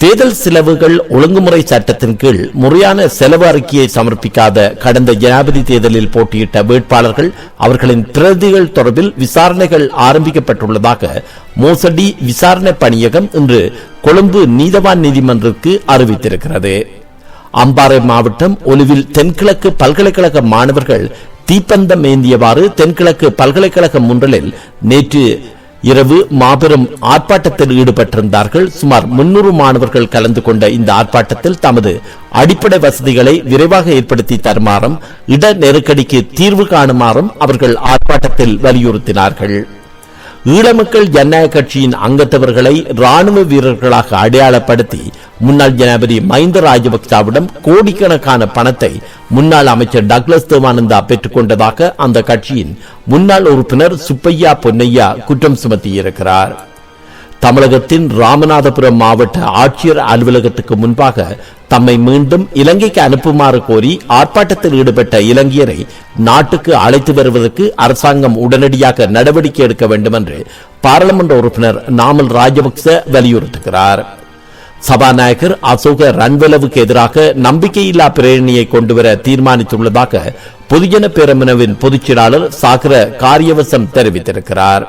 தேர்தல் செலவுகள் ஒழுங்குமுறை சட்டத்தின் கீழ் முறையான செலவு அறிக்கையை சமர்ப்பிக்காத கடந்த ஜனாதிபதி தேர்தலில் போட்டியிட்ட வேட்பாளர்கள் அவர்களின் பிரதிகள் தொடர்பில் விசாரணைகள் ஆரம்பிக்கப்பட்டுள்ளதாக மோசடி விசாரணை பணியகம் இன்று கொழும்பு நீதவான் நீதிமன்றத்திற்கு அறிவித்திருக்கிறது. அம்பாறை மாவட்டம் ஒலுவில் தென்கிழக்கு பல்கலைக்கழக மாணவர்கள் தீப்பந்தம் ஏந்தியவாறு தென்கிழக்கு பல்கலைக்கழக முன்றலில் நேற்று இரவு மாபெரும் ஆர்ப்பாட்டத்தில் ஈடுபட்டிருந்தார்கள். சுமார் முன்னூறு மாணவர்கள் கலந்து கொண்ட இந்த ஆர்ப்பாட்டத்தில் தமது அடிப்படை வசதிகளை விரைவாக ஏற்படுத்தி தருமாறும் இட நெருக்கடிக்கு தீர்வு காணுமாறும் அவர்கள் ஆர்ப்பாட்டத்தில் வலியுறுத்தினார்கள். ஈழமக்கள் ஜனநாயக கட்சியின் அங்கத்தவர்களை ராணுவ வீரர்களாக அடையாளப்படுத்தி முன்னாள் ஜனாதிபதி மஹிந்த ராஜபக்சாவிடம் கோடிக்கணக்கான பணத்தை முன்னாள் அமைச்சர் டக்ளஸ் தேவானந்தா பெற்றுக் கொண்டதாக அந்த கட்சியின் முன்னாள் உறுப்பினர் சுப்பையா பொன்னையா குற்றம் சுமத்தியிருக்கிறார். தமிழகத்தின் ராமநாதபுரம் மாவட்ட ஆட்சியர் அலுவலகத்துக்கு முன்பாக தம்மை மீண்டும் இலங்கைக்கு அனுப்புமாறு கோரி ஆர்ப்பாட்டத்தில் ஈடுபட்ட இலங்கையரை நாட்டுக்கு அழைத்து வருவதற்கு அரசாங்கம் உடனடியாக நடவடிக்கை எடுக்க வேண்டும் என்று பாராளுமன்ற உறுப்பினர் நாமல் ராஜபக்ச வலியுறுத்துகிறார். சபாநாயகர் அசோக ரன்வெலவுக்கு எதிராக நம்பிக்கையில்லா பிரேரணியை கொண்டுவர தீர்மானித்துள்ளதாக பொதுஜன பேரமுனவின் பொதுச் செயலாளர் சாகர காரியவசம் தெரிவித்திருக்கிறார்.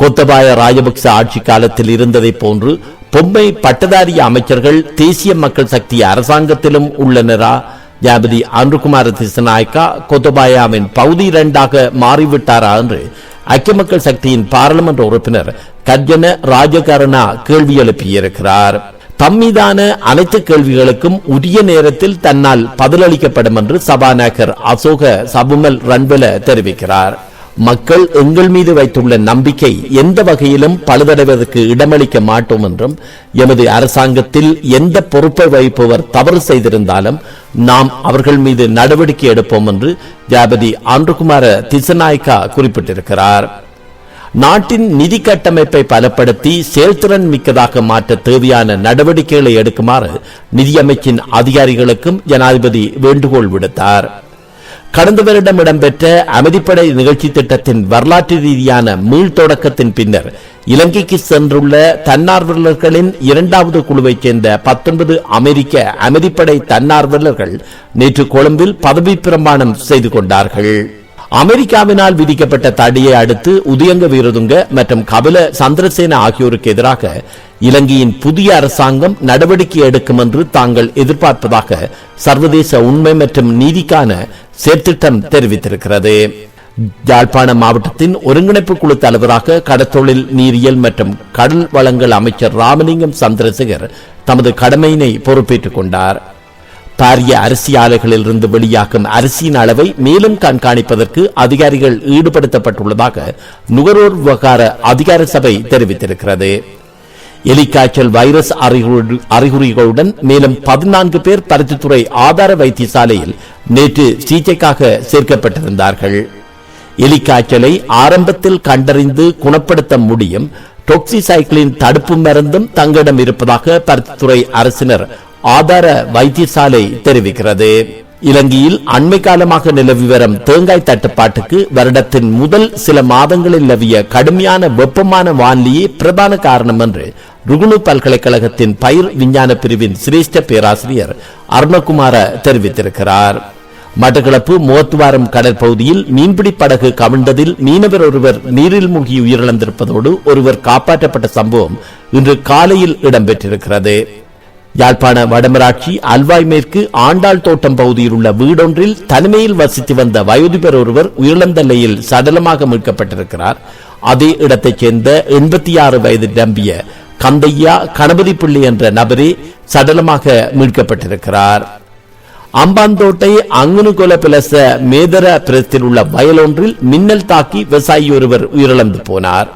கோத்தபாய ராஜபக்ச ஆட்சி காலத்தில் இருந்ததை போன்று பொம்மை பட்டதாரி அமைச்சர்கள் தேசிய மக்கள் சக்தி அரசாங்கத்திலும் உள்ளனரா? ஜாபதி அன்றுகுமார திசநாயக்கா கொத்தபாயாவின் பகுதி இரண்டாக மாறிவிட்டாரா என்று ஐக்கிய மக்கள் சக்தியின் பாராளுமன்ற உறுப்பினர் கர்ஜன ராஜகரணா கேள்வி எழுப்பியிருக்கிறார். தம்மீதான அனைத்து கேள்விகளுக்கும் உரிய நேரத்தில் தன்னால் பதிலளிக்கப்படும் என்று சபாநாயகர் அசோக சபுமல் ரன்வெல தெரிவிக்கிறார். மக்கள் எங்கள் மீது வைத்துள்ள நம்பிக்கை எந்த வகையிலும் பழுதடைவதற்கு இடமளிக்க மாட்டோம் என்றும் எமது அரசாங்கத்தில் எந்த பொறுப்பை வைப்பவர் தவறு செய்திருந்தாலும் நாம் அவர்கள் மீது நடவடிக்கை எடுப்போம் என்று ஜாபதி ஆண்டுகுமார திசநாயக்கா குறிப்பிட்டிருக்கிறார். நாட்டின் நிதி கட்டமைப்பை பலப்படுத்தி செயல்திறன் மிக்கதாக மாற்ற தேவையான நடவடிக்கைகளை எடுக்குமாறு நிதியமைச்சின் அதிகாரிகளுக்கும் ஜனாதிபதி வேண்டுகோள் விடுத்தார். கடந்த வருடம் இடம்பெற்ற அமைதிப்படை நிகழ்ச்சி திட்டத்தின் வரலாற்று ரீதியான மீள் தொடக்கத்தின் பின்னர் இலங்கைக்கு சென்றுள்ள தன்னார்வலர்களின் இரண்டாவது குழுவைச் சேர்ந்த பத்தொன்பது அமெரிக்க அமைதிப்படை தன்னார்வலர்கள் நேற்று கொழும்பில் பதவி பிரமாணம் செய்து கொண்டார்கள். அமெரிக்காவினால் விதிக்கப்பட்ட தடையை அடுத்து உதயங்க வீரதுங்க மற்றும் கபில சந்திரசேன ஆகியோருக்கு எதிராக இலங்கையின் புதிய அரசாங்கம் நடவடிக்கை எடுக்கும் என்று தாங்கள் எதிர்பார்ப்பதாக சர்வதேச உண்மை மற்றும் நீதிக்கான செயற்திட்டம் தெரிவித்திருக்கிறது. யாழ்ப்பாண மாவட்டத்தின் ஒருங்கிணைப்பு குழு தலைவராக கடத்தொழில் நீரியல் மற்றும் கடல் வளங்கள் அமைச்சர் ராமலிங்கம் சந்திரசேகர் தமது கடமையினை பொறுப்பேற்றுக் கொண்டார். பாரிய அரிசி ஆலைகளில் இருந்து வெளியாகும் அரிசியின் அளவை மேலும் கண்காணிப்பதற்கு அதிகாரிகள் ஈடுபடுத்தப்பட்டுள்ளதாக நுகர்வோர் விவகார அதிகார சபை தெரிவித்திருக்கிறது. எலிக்காய்ச்சல் வைரஸ் அறிகுறிகளுடன் மேலும் பதினான்கு பேர் பருத்தித்துறை ஆதார வைத்தியசாலையில் நேற்று சிகிச்சைக்காக சேர்க்கப்பட்டிருந்தார்கள். எலிக்காய்ச்சலை ஆரம்பத்தில் கண்டறிந்து குணப்படுத்த முடியும். டொக்சிசைக்கிளின் தடுப்பு மருந்தும் தங்களிடம் இருப்பதாக பருத்தித்துறை அரசினர் ஆதார வைத்தியசாலை தெரிவிக்கிறது. இலங்கையில் அண்மை காலமாக நிலவி வரும் தேங்காய் தட்டுப்பாட்டுக்கு வருடத்தின் முதல் சில மாதங்களில் நிலவிய கடுமையான வெப்பமான வானிலையே பிரதான காரணம் என்று ருகுணு பல்கலைக்கழகத்தின் பயிர் விஞ்ஞான பிரிவின் சிரேஷ்ட பேராசிரியர் அருணகுமார தெரிவித்திருக்கிறார். மட்டக்களப்பு மோத்துவாரம் கடற்பகுதியில் மீன்பிடி படகு கவிழ்ந்ததில் மீனவர் ஒருவர் நீரில் மூழ்கி உயிரிழந்திருப்பதோடு ஒருவர் காப்பாற்றப்பட்ட சம்பவம் இன்று காலையில் இடம்பெற்றிருக்கிறது. யாழ்ப்பாண வடமராட்சி அல்வாய் மேற்கு ஆண்டாள் தோட்டம் பகுதியில் உள்ள வீடொன்றில் தனிமையில் வசித்து வந்த வயோதிபர் ஒருவர் உயிரிழந்த நிலையில் சடலமாக மீட்கப்பட்டிருக்கிறார். அதே இடத்தைச் சேர்ந்த எண்பத்தி ஆறு வயது நம்பிய கந்தையா கணபதி பிள்ளை என்ற நபரே சடலமாக மீட்கப்பட்டிருக்கிறார். அம்பாந்தோட்டை அங்குனுகுல பிளச மேதர பிரத்தில் உள்ள வயலொன்றில் மின்னல் தாக்கி விவசாயி ஒருவர் உயிரிழந்து போனார்.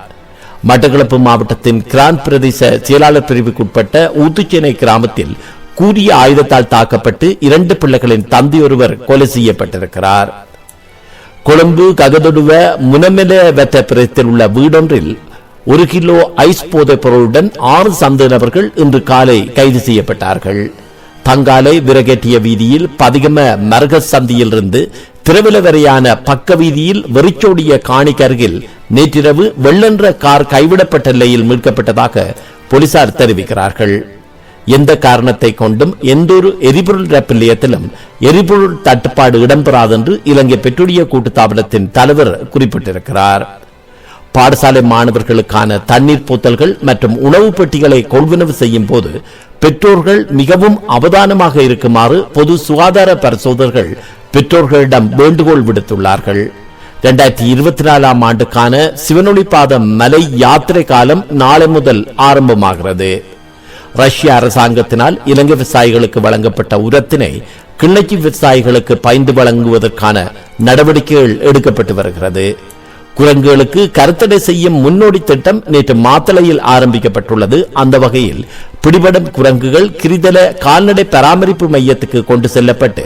மட்டக்களப்பு மாவட்டத்தின் கிரான் பிரதேச செயலாளர் பிரிவுக்குட்பட்ட ஊத்துச்சேனை கிராமத்தில் கூறிய ஆயுதத்தால் தாக்கப்பட்டு இரண்டு பிள்ளைகளின் தந்தையொருவர் கொலை செய்யப்பட்டிருக்கிறார். கொழும்பு ககதொடுவ முனமெல வெத்த பிரதத்தில் உள்ள வீடொன்றில் ஒரு கிலோ ஐஸ் போதைப் பொருளுடன் ஆறு சந்த நபர்கள் இன்று காலை கைது செய்யப்பட்டார்கள். தங்காலை விறகேற்றிய வீதியில் பதிகம மரக சந்தியிலிருந்து திருவிலவரையான பக்க வீதியில் வெறிச்சோடிய காணிக்கருகில் நேற்றிரவு வெள்ளென்ற கார் கைவிடப்பட்ட நிலையில் மீட்கப்பட்டதாக போலீசார் தெரிவிக்கிறார்கள். எந்த காரணத்தை கொண்டும் எந்தொரு எரிபொருள் ரப் நிலையத்திலும் எரிபொருள் தட்டுப்பாடு இடம்பெறாதென்று இலங்கை பெட்ரோலிய கூட்டுத்தாபனத்தின் தலைவர் குறிப்பிட்டிருக்கிறார். பாடசாலை மாணவர்களுக்கான தண்ணீர் போத்தல்கள் மற்றும் உணவு பெட்டிகளை கொள்வனவு செய்யும் போது பெற்றோர்கள் மிகவும் அவதானமாக இருக்குமாறு பொது சுகாதார பரிசோதகர்கள் பெற்றோர்களிடம் வேண்டுகோள் விடுத்துள்ளார்கள். இரண்டாயிரத்தி இருபத்தி நாலாம் ஆண்டுக்கான சிவனொளிப்பாத மலை யாத்திரை காலம் நாளை முதல் ஆரம்பமாகிறது. ரஷ்ய அரசாங்கத்தினால் இலங்கை விவசாயிகளுக்கு வழங்கப்பட்ட உரத்தினை கிண்ணச்சி விவசாயிகளுக்கு பயந்து வழங்குவதற்கான நடவடிக்கைகள் எடுக்கப்பட்டு வருகிறது. குரங்குகளுக்கு கருத்தடை செய்யும் முன்னோடி திட்டம் நேற்று மாத்தளையில் ஆரம்பிக்கப்பட்டுள்ளது. அந்த வகையில் பிடிபடும் குரங்குகள் கிரிதல கால்நடை பராமரிப்பு மையத்துக்கு கொண்டு செல்லப்பட்டு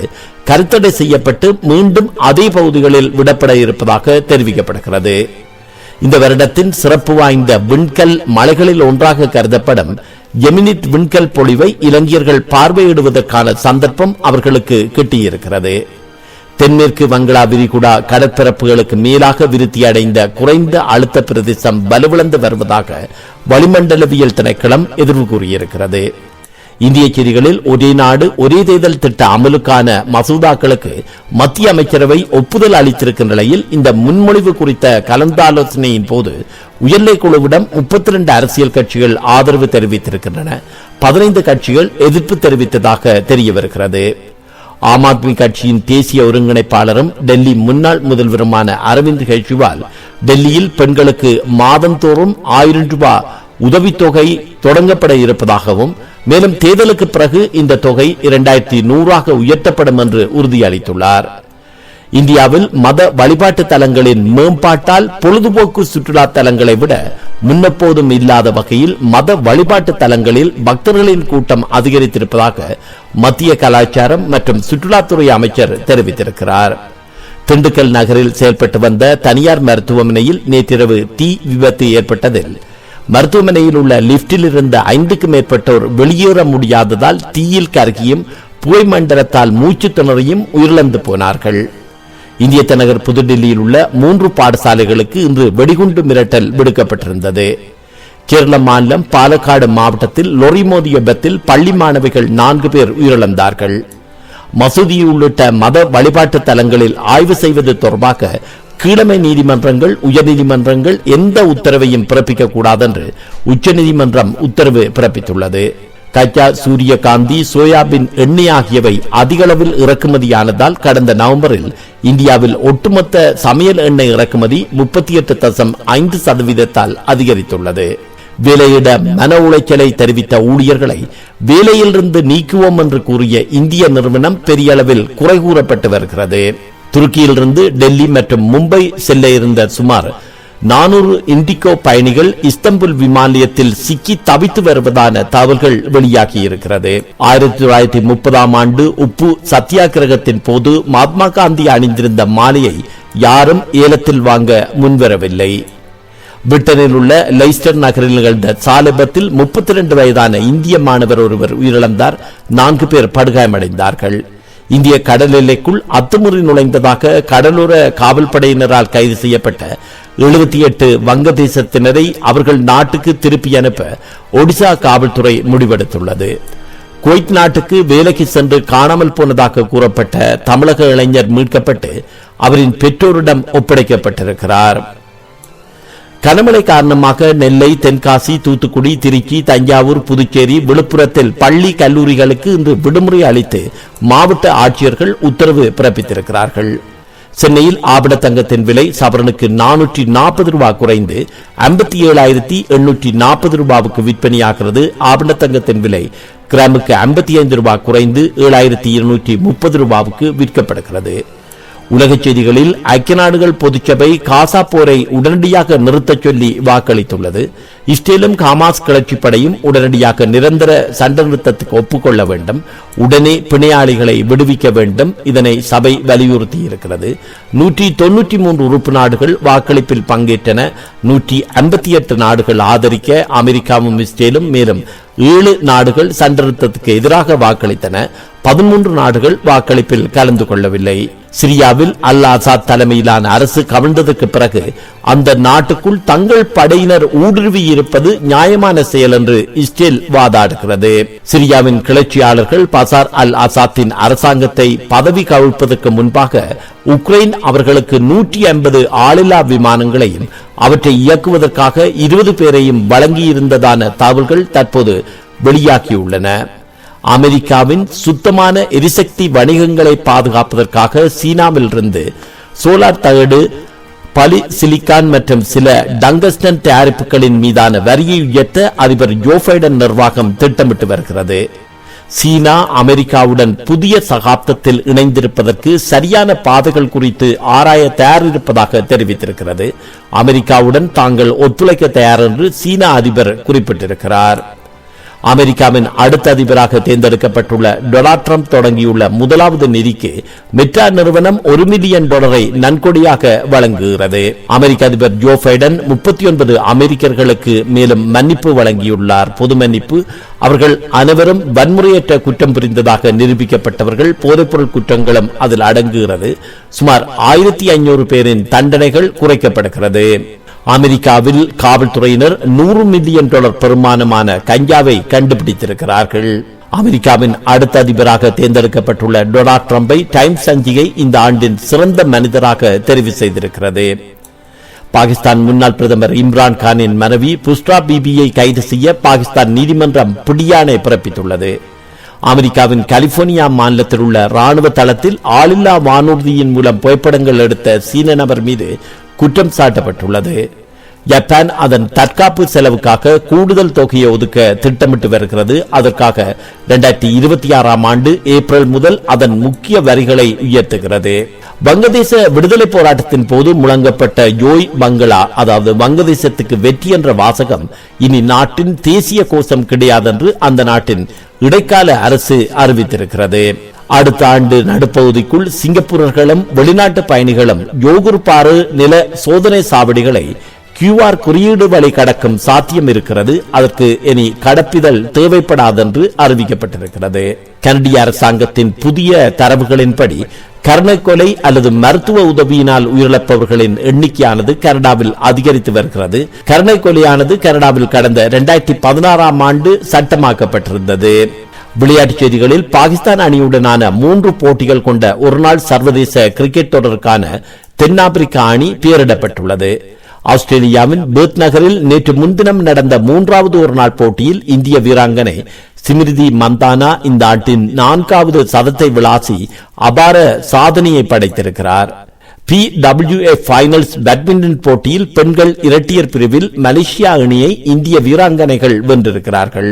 கருத்தடை செய்யப்பட்டு மீண்டும் அதே பகுதிகளில் விடப்பட இருப்பதாக தெரிவிக்கப்படுகிறது. இந்த வருடத்தின் சிறப்பு வாய்ந்த விண்கல் மலைகளில் ஒன்றாக கருதப்படும் எமினிட் விண்கல் பொழிவை இளைஞர்கள் பார்வையிடுவதற்கான சந்தர்ப்பம் அவர்களுக்கு கிட்டியிருக்கிறது. தென்மேற்கு வங்களா விரிகுடா கடற்பரப்புகளுக்கு மேலாக விருத்தி அடைந்த குறைந்த அழுத்த பிரதேசம் வலுவிழந்து வருவதாக வளிமண்டலவியல் திணைக்களம் எதிர்வு கூறியிருக்கிறது. இந்திய செய்திகளில் ஒரே நாடு ஒரே தேர்தல் திட்ட அமலுக்கான மசோதாக்களுக்கு மத்திய அமைச்சரவை ஒப்புதல் அளித்திருக்கும் நிலையில் இந்த முன்மொழிவு குறித்த கலந்தாலோசனையின் போது உயர்நிலை குழுவிடம் முப்பத்தி ரெண்டு அரசியல் கட்சிகள் ஆதரவு தெரிவித்திருக்கின்றன. பதினைந்து கட்சிகள் எதிர்ப்பு தெரிவித்ததாக தெரிய வருகிறது ஆம் ஆத்மி கட்சியின் தேசிய ஒருங்கிணைப்பாளரும் டெல்லி முன்னாள் முதல்வருமான அரவிந்த் கெஜ்ரிவால் டெல்லியில் பெண்களுக்கு மாதந்தோறும் ஆயிரம் ரூபாய் உதவித்தொகை தொடங்கப்பட இருப்பதாகவும் மேலும் தேர்தலுக்கு பிறகு இந்த தொகை இரண்டாயிரத்தி நூறாக உயர்த்தப்படும் என்று உறுதியளித்துள்ளார். இந்தியாவில் மத வழிபாட்டு தலங்களின் மேம்பாட்டால் பொழுதுபோக்கு சுற்றுலா தலங்களை விட முன்னெப்போதும் இல்லாத வகையில் மத வழிபாட்டு தலங்களில் பக்தர்களின் கூட்டம் அதிகரித்திருப்பதாக மத்திய கலாச்சாரம் மற்றும் சுற்றுலாத்துறை அமைச்சர் தெரிவித்திருக்கிறார். திண்டுக்கல் நகரில் செயல்பட்டு வந்த தனியார் மருத்துவமனையில் நேற்றிரவு தீ விபத்து ஏற்பட்டதில் மருத்துவமனையில் உள்ள லிப்டில் இருந்த ஐந்துக்கும் மேற்பட்டோர் வெளியேற முடியாததால் தீயில் கருகியும் புகை மண்டலத்தால் மூச்சு திணறியும் உயிரிழந்து போனார்கள். இந்திய தலைநகர் புதுடில்லியில் உள்ள மூன்று பாடசாலைகளுக்கு இன்று வெடிகுண்டு மிரட்டல் விடுக்கப்பட்டிருந்தது. கேரள மாநிலம் பாலக்காடு மாவட்டத்தில் லொரி மோதிய விபத்தில் பள்ளி மாணவிகள் நான்கு பேர் உயிரிழந்தார்கள். மசூதி உள்ளிட்ட மத வழிபாட்டு தலங்களில் ஆய்வு செய்வது தொடர்பாக கீழமை நீதிமன்றங்கள் உயர்நீதிமன்றங்கள் எந்த உத்தரவையும் பிறப்பிக்க கூடாது என்று உச்சநீதிமன்றம் உத்தரவு பிறப்பித்துள்ளது. கச்சா சூரியகாந்தி சோயாபின் எண்ணெய் ஆகியவை அதிக அளவில் இறக்குமதியானதால் கடந்த நவம்பரில் இந்தியாவில் ஒட்டுமொத்த சமையல் எண்ணெய் இறக்குமதி முப்பத்தி எட்டு தசம் ஐந்து சதவீதத்தால் அதிகரித்துள்ளது. வேலையிட மன உளைச்சலை தெரிவித்த ஊழியர்களை வேலையிலிருந்து நீக்குவோம் என்று கூறிய இந்திய நிறுவனம் பெரிய அளவில் குறை கூறப்பட்டு வருகிறது. துருக்கியிலிருந்து டெல்லி மற்றும் மும்பை செல்ல இருந்த சுமார் நானூறு இண்டிகோ பயணிகள் இஸ்தம்புல் விமான நிலையத்தில் சிக்கி தவித்து வருவதான தகவல்கள் வெளியாகி இருக்கிறது ஆயிரத்தி தொள்ளாயிரத்தி முப்பதாம் ஆண்டு உப்பு சத்தியாகிரகத்தின் போது மகாத்மா காந்தி அணிந்திருந்த மாலையை யாரும் ஏலத்தில் வாங்க முன்வரவில்லை. பிரிட்டனில் உள்ள லெய்ஸ்டர் நகரில் நிகழ்ந்த சாலிபத்தில் முப்பத்தி இரண்டு வயதான இந்திய மாணவர் ஒருவர் உயிரிழந்தார். நான்கு பேர் படுகாயமடைந்தார்கள். இந்திய கடல் எல்லைக்குள் அத்துமுறை நுழைந்ததாக கடலோர காவல்படையினரால் கைது செய்யப்பட்ட எழுபத்தி எட்டு வங்கதேசத்தினரை அவர்கள் நாட்டுக்கு திருப்பி அனுப்ப ஒடிசா காவல்துறை முடிவெடுத்துள்ளது. குவைத் நாட்டுக்கு வேலைக்கு சென்று காணாமல் போனதாக கூறப்பட்ட தமிழக இளைஞர் மீட்கப்பட்டு அவரின் பெற்றோரிடம் ஒப்படைக்கப்பட்டிருக்கிறார். கனமழை காரணமாக நெல்லை தென்காசி தூத்துக்குடி திருச்சி தஞ்சாவூர் புதுச்சேரி விழுப்புரத்தில் பள்ளி கல்லூரிகளுக்கு இன்று விடுமுறை அளித்து மாவட்ட ஆட்சியர்கள் உத்தரவு பிறப்பித்திருக்கிறார்கள். சென்னையில் ஆபட தங்கத்தின் விலை சவரனுக்கு நானூற்றி நாற்பது ரூபாய் குறைந்து ஐம்பத்தி ஏழாயிரத்தி எண்ணூற்றி நாற்பது ரூபாவுக்கு விற்பனையாகிறது. ஆபட தங்கத்தின் விலை கிராமுக்கு ஐம்பத்தி ஐந்து ரூபாய் குறைந்து ஏழாயிரத்தி இருநூற்றி முப்பது ரூபாவுக்கு விற்கப்படுகிறது. உலகச் செய்திகளில் ஐக்கிய நாடுகள் பொதுச்சபை காசா போரை உடனடியாக நிறுத்தச் சொல்லி வாக்களித்துள்ளது. இஸ்ரேலும் ஹமாஸ் கிளர்ச்சி படையும் உடனடியாக நிரந்தர சண்டை நிறுத்தத்துக்கு ஒப்புக்கொள்ள வேண்டும். உடனே பிணையாளிகளை விடுவிக்க வேண்டும். இதனை சபை வலியுறுத்தி இருக்கிறது நூற்றி தொன்னூற்றி மூன்று உறுப்பு நாடுகள் வாக்களிப்பில் பங்கேற்றன. நூற்றி ஐம்பத்தி எட்டு நாடுகள் ஆதரிக்க அமெரிக்காவும் இஸ்ரேலும் மேலும் ஏழு நாடுகள் சண்டநிறுத்தத்துக்கு எதிராக வாக்களித்தன. பதிமூன்று நாடுகள் வாக்களிப்பில் கலந்து கொள்ளவில்லை. சிரியாவில் அல் ஆசாத் தலைமையிலான அரசு கவிழ்ந்ததற்கு பிறகு அந்த நாட்டுக்குள் தங்கள் படையினர் ஊடுருவி இருப்பது நியாயமான செயல் என்று இஸ்ரேல் வாதாடுகிறது. சிரியாவின் கிளர்ச்சியாளர்கள் பசார் அல் ஆசாத்தின் அரசாங்கத்தை பதவி கவிழ்ப்பதற்கு முன்பாக உக்ரைன் அவர்களுக்கு நூற்றி ஐம்பது ஆளில்லா விமானங்களையும் அவற்றை இயக்குவதற்காக இருபது பேரையும் வழங்கியிருந்ததான தகவல்கள் தற்போது வெளியாகியுள்ளன. அமெரிக்காவின் சுத்தமான எரிசக்தி வணிகங்களை பாதுகாப்பதற்காக சீனாவிலிருந்து சோலார் தகடு பலி சிலிக்கான் மற்றும் சில டங்கஸ்டன் தயாரிப்புகளின் மீதான வரியை உயர்த்த அதிபர் ஜோபைடன் நிர்வாகம் திட்டமிட்டு வருகிறது. சீனா அமெரிக்காவுடன் புதிய சகாப்தத்தில் இணைந்திருப்பதற்கு சரியான பாதைகள் குறித்து ஆராய தயாரிருப்பதாக தெரிவித்திருக்கிறது. அமெரிக்காவுடன் தாங்கள் ஒத்துழைக்க தயார் என்று சீனா அதிபர் குறிப்பிட்டிருக்கிறார். அமெரிக்காவின் அடுத்த அதிபராக தேர்ந்தெடுக்கப்பட்டுள்ள டொனால்ட் ட்ரம்ப் தொடங்கியுள்ள முதலாவது நிதிக்கு மெட்ரா நிறுவனம் ஒரு மில்லியன் டாலரை நன்கொடியாக வழங்குகிறது. அமெரிக்க அதிபர் ஜோ பைடன் முப்பத்தி ஒன்பது அமெரிக்கர்களுக்கு மேலும் மன்னிப்பு வழங்கியுள்ளார். பொது மன்னிப்பு அவர்கள் அனைவரும் வன்முறையற்ற குற்றம் புரிந்ததாக நிரூபிக்கப்பட்டவர்கள் போதைப்பொருள் குற்றங்களும் அதில் அடங்குகிறது. சுமார் ஆயிரத்தி ஐநூறு பேரின் தண்டனைகள் குறைக்கப்படுகிறது. அமெரிக்காவில் காவல்துறையினர் நூறு மில்லியன் டாலர் பெருமானமான கஞ்சாவை கண்டுபிடித்திருக்கிறார்கள். அமெரிக்காவின் அடுத்த அதிபராக தேர்ந்தெடுக்கப்பட்டுள்ள டொனால்ட் ட்ரம்பை டைம்ஸ் சஞ்சிகை இந்த ஆண்டின் சிறந்த மனிதராக தெரிவு செய்திருக்கிறது. பாகிஸ்தான் முன்னாள் பிரதமர் இம்ரான் கானின் மனைவி புஸ்ரா பிபியை கைது செய்ய பாகிஸ்தான் நீதிமன்றம் பிடியாணை பிறப்பித்துள்ளது. அமெரிக்காவின் கலிபோர்னியா மாநிலத்தில் உள்ள ராணுவ தளத்தில் ஆளில்லா வானூர்தியின் மூலம் புகைப்படங்கள் எடுத்த சீன நபர் மீது குற்றம் சாட்டப்பட்டுள்ளது. ஜப்பான் அதன் தற்காப்பு செலவுக்காக கூடுதல் தொகையை ஒதுக்க திட்டமிட்டு வருகிறது. அதற்காக இரண்டாயிரத்தி இருபத்தி ஆறாம் ஆண்டு ஏப்ரல் முதல் அதன் முக்கிய வரிகளை உயர்த்துகிறது. வங்கதேச விடுதலை போராட்டத்தின் போது முழங்கப்பட்ட யோய் பங்களா அதாவது வங்கதேசத்துக்கு வெற்றி என்ற வாசகம் இனி நாட்டின் தேசிய கோஷம் கிடையாதென்று அந்த நாட்டின் இடைக்கால அரசு அறிவித்திருக்கிறது. அடுத்த ஆண்டு நடுப்பகுதிக்குள் சிங்கப்பூரர்களும் வெளிநாட்டு பயணிகளும் யோகுர்பாறு நில சோதனை சாவடிகளை கியூஆர் குறியீடு வழி கடக்கும் சாத்தியம் இருக்கிறது. அதற்கு இனி கடப்பிதழ் தேவைப்படாதென்று அறிவிக்கப்பட்டிருக்கிறது. கனடிய அரசாங்கத்தின் புதிய தரவுகளின்படி கருணை கொலை அல்லது மருத்துவ உதவியினால் உயிரிழப்பவர்களின் எண்ணிக்கையானது கனடாவில் அதிகரித்து வருகிறது. கருணை கொலையானது கனடாவில் கடந்த இரண்டாயிரத்தி பதினாறாம் ஆண்டு சட்டமாக்கப்பட்டிருந்தது. விளையாட்டுச் செய்திகளில் பாகிஸ்தான் அணியுடனான மூன்று போட்டிகள் கொண்ட ஒருநாள் சர்வதேச கிரிக்கெட் தொடருக்கான தென்னாப்பிரிக்கா அணி பெயரிடப்பட்டுள்ளது. ஆஸ்திரேலியாவின் பேர்த் நகரில் நேற்று முன்தினம் நடந்த மூன்றாவது ஒருநாள் போட்டியில் இந்திய வீராங்கனை சிமிருதி மந்தானா இந்த ஆட்டின் நான்காவது சதத்தை விளாசி அபார சாதனையை படைத்திருக்கிறார். பி டபிள்யூ ஃபைனல்ஸ் பேட்மிண்டன் போட்டியில் பெண்கள் இரட்டையர் பிரிவில் மலேசியா அணியை இந்திய வீராங்கனைகள் வென்றிருக்கிறார்கள்.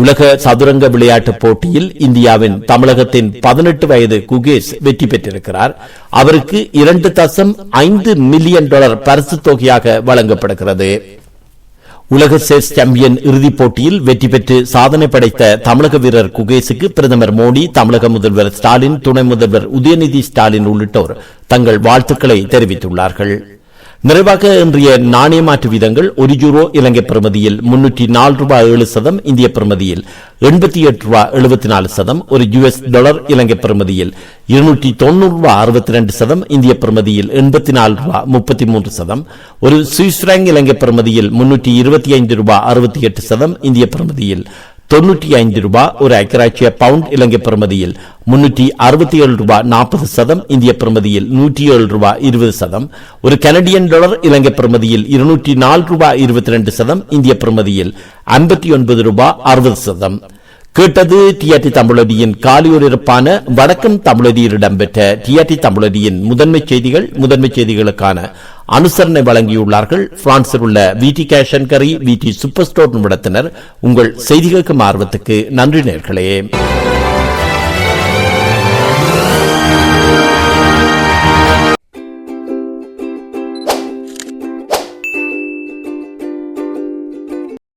உலக சதுரங்க விளையாட்டு போட்டியில் இந்தியாவின் தமிழகத்தின் பதினெட்டு வயது குகேஷ் வெற்றி பெற்றிருக்கிறார். அவருக்கு இரண்டு தசம் ஐந்து மில்லியன் டாலர் பரிசு தொகையாக வழங்கப்படுகிறது. உலக செஸ் சாம்பியன் இறுதிப் போட்டியில் வெற்றி பெற்று சாதனை படைத்த தமிழக வீரர் குகேசுக்கு பிரதமர் மோடி தமிழக முதல்வர் ஸ்டாலின் துணை முதல்வர் உதயநிதி ஸ்டாலின் உள்ளிட்டோர் தங்கள் வாழ்த்துக்களை தெரிவித்துள்ளார்கள். நிறைவாக இன்றைய நாணய மாற்று வீதங்கள் ஒரு யூரோ இலங்கை பிரமதியில் முன்னூற்றி நாலு ரூபாய் ஏழு சதம் இந்திய பிரமதியில் எண்பத்தி எட்டு ரூபாய் எழுபத்தி நாலு சதம் ஒரு யுஎஸ் டாலர் இலங்கை பிரமதியில் இருநூற்றி தொண்ணூறு ரூபாய் அறுபத்தி ரெண்டு சதம் இந்திய பிரமதியில் எண்பத்தி நாலு ரூபாய் முப்பத்தி மூன்று சதம். ஒரு சுவிஸ் பிராங்க் இலங்கை பிரமதியில் முன்னூற்றி இருபத்தி ஐந்து ரூபாய் அறுபத்தி எட்டு சதம் இந்திய பிரமதியில் தொன்னூற்றி ஐந்து ரூபாய் ஒரு ஐக்கராட்சிய பவுண்ட் இலங்கை பிரமதியில் முன்னூற்றி அறுபத்தி ஏழு ரூபாய் நாற்பது சதம் இந்திய பிரமதியில் நூற்றி ஏழு ரூபாய் இருபது சதம். ஒரு கனடியன் டாலர் இலங்கை பிரமதியில் இருநூற்றி நாலு ரூபாய் இருபத்தி ரெண்டு சதம் இந்திய பிரமதியில் ஐம்பத்தி ஒன்பது ரூபாய் அறுபது சதம். கேட்டது டிஆர்டி தமிழடியின் காலியொலிருப்பான வடக்கன் தமிழடியில் இடம்பெற்ற டிஆர்டி தமிழடியின் முதன்மை செய்திகள் முதன்மை செய்திகளுக்கான அனுசரணை வழங்கியுள்ளார்கள். பிரான்சில் உள்ள விடி கேஷன் கரி விடி சூப்பர் ஸ்டோர் நிமிடத்தினர் உங்கள் செய்திகளுக்கு ஆர்வத்துக்கு நன்றி நேர்களே.